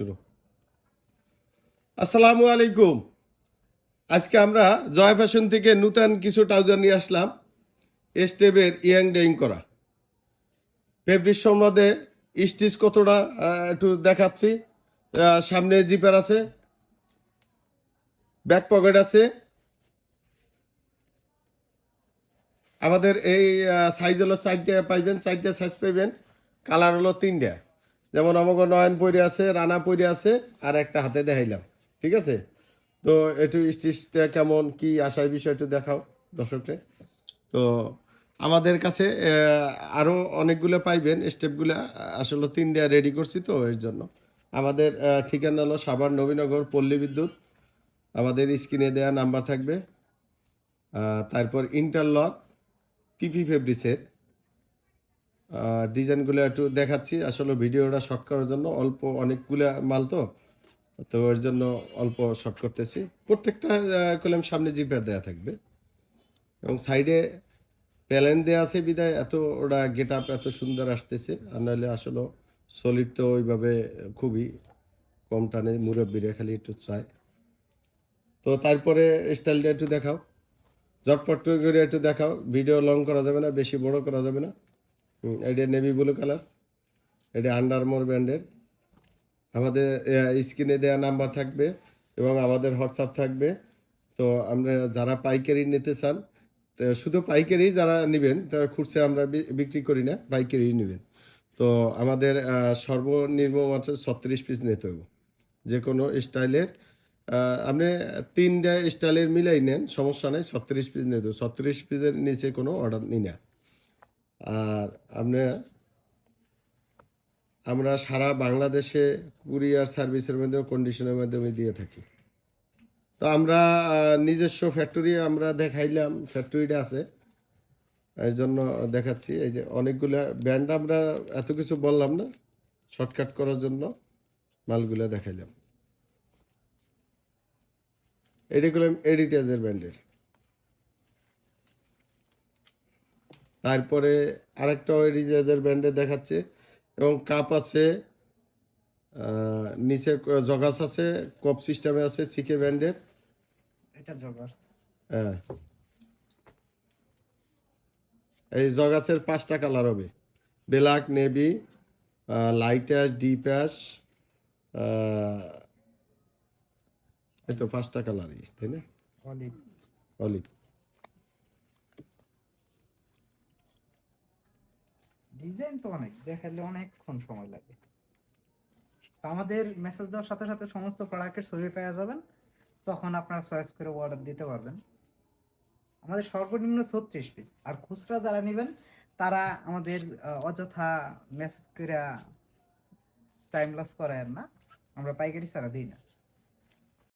শুরু। আসসালামু আলাইকুম। আজকে আমরা জয় ফ্যাশন থেকে নূতন কিছু ট্রাউজার নিয়ে আসলাম, স্টেপের ইয়াং ডেইং করা। ফেব্রিক সম্বন্ধে স্টিচ কতটা একটু দেখাচ্ছি। সামনে জিপার আছে, ব্যাক পকেট আছে। আমাদের এই সাইজ হলো চারটে পাইবেন, চারটে সাইজ পাইবেন কালার হলো তিনটা। যেমন আমাকে নয়ন পরে আছে, রানা পরে আছে, আর একটা হাতে দেখাইলাম। ঠিক আছে? তো একটু স্টিচটা কেমন, কি আশায় বিষয় একটু দেখাও দর্শককে তো আমাদের কাছে আরও অনেকগুলো পাইবেন, স্টেপগুলো আসলে তিনটা রেডি করছি তো এর জন্য। আমাদের ঠিকানা হলো সাভার নবীনগর পল্লী বিদ্যুৎ। আমাদের স্ক্রিনে দেওয়া নাম্বার থাকবে। তারপর ইন্টারলক পিপি ফেব্রিক্সের ডিজাইনগুলো একটু দেখাচ্ছি। আসলে ভিডিওটা শর্ট করার জন্য অল্প অনেকগুলো মাল তো তো এর জন্য অল্প শর্ট করতেছি। প্রত্যেকটা কলম সামনে জিপার দেওয়া থাকবে। এবং সাইডে প্যালেন দেওয়া আছে বিদায়, এত ওরা গেট আপ এত সুন্দর আসতেছে। আর নাহলে আসলে সলিড তো ওইভাবে খুবই কম টানে, মুরব্বীরা খালি একটু চায়। তো তারপরে স্টাইলটা একটু দেখাও। জটপট করে একটু দেখাও। ভিডিও লং করা যাবে না, বেশি বড় করা যাবে না। এটা নেভি ব্লু কালার। এটা আন্ডারমোর ব্র্যান্ডের আমাদের স্ক্রিনে দেওয়া নাম্বার থাকবে এবং আমাদের হোয়াটসঅ্যাপ থাকবে। তো আমরা যারা পাইকারি নিতে চান, তো শুধু পাইকারি যারা নেবেন, তারা খুচরা আমরা বিক্রি করি না, পাইকারি নেবেন। তো আমাদের সর্বনিম্ন মাত্র ছত্রিশ পিস নিতে হবে। যে কোনো স্টাইলের আপনি তিনটা স্টাইলের মিলাই নেন, সমস্যা নেই, ছত্রিশ পিস নিতে ছত্রিশ পিসের নিচে কোনো অর্ডার নিই না। আর আমরা আমরা সারা বাংলাদেশে কুরিয়ার সার্ভিসের মাধ্যমে কন্ডিশনের মাধ্যমে দিয়ে থাকি। তো আমরা নিজস্ব ফ্যাক্টরি আমরা দেখাইলাম ফ্যাক্টরিটা আছে। এই জন্য দেখাচ্ছি, এই যে অনেকগুলা ব্যান্ড আমরা এত কিছু বললাম না শর্টকাট করার জন্য মালগুলা দেখাইলাম। এটা করলাম এডিটাজের ব্র্যান্ডের তারপরে আরেকটা এডিটাজের ব্র্যান্ডের দেখাচ্ছে এবং কাপ আছে নিচে জগাস আছে কপ সিস্টেমে আছে সিকে ব্র্যান্ডের এটা জগার্স হ্যাঁ। এই জগাসের পাঁচটা কালার হবে। Black navy light ash deep ash এই তো পাঁচটা কালারই তাই না? অলিভ। অলিভ। ডিজাইন তো অনেক দেখালে অনেকক্ষণ সময় লাগে। আমাদের মেসেজ দেওয়ার সাথে সাথে সমস্ত প্রোডাক্টের ছবি পেয়ে যাবেন, তখন আপনারা চয়েস করে অর্ডার দিতে পারবেন। আমাদের সর্বনিম্ন ছত্রিশ পিস আর খুচরা যারা নেবেন, তারা আমাদের অযথা মেসেজ করে টাইম লস করেন না। আমরা পাইকারি ছাড়া দিই না।